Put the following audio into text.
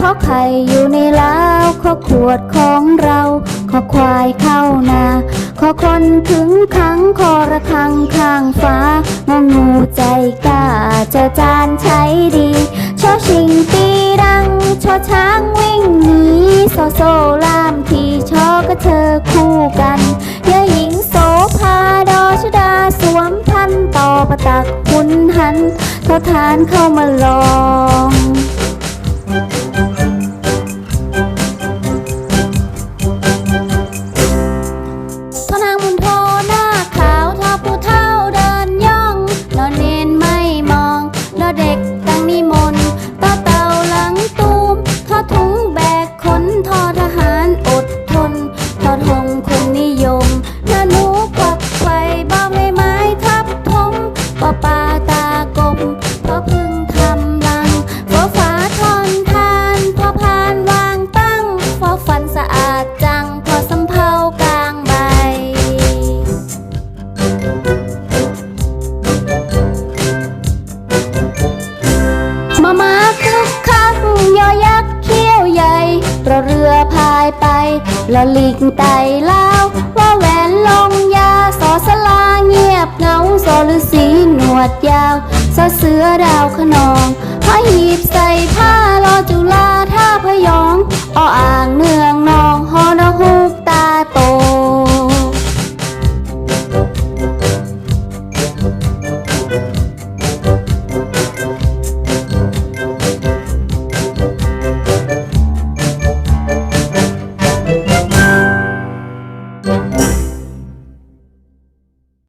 ขอไข่อยู่ในล้าวขอขวดของเรา ขอควายเข้านาขอคนถึงขังคอระคังข้างฟ้างองูใจกล้าเจอจานใช้ดีชอชิงตีดังชอช้างวิ่งหนีโซโซล่ามทีชอกระเธอคู่กันเยาหญิงโสภาดอชดาสวมพันต่อประตักหุนหันทอทานเข้ามาลองท ไปละลิงไตแลาวว่าแหวนลงยาสอสลาเงียบเงาสอฤาษีหนวดยาวสอเสือดาวขนองพระหีบใส่ผ้า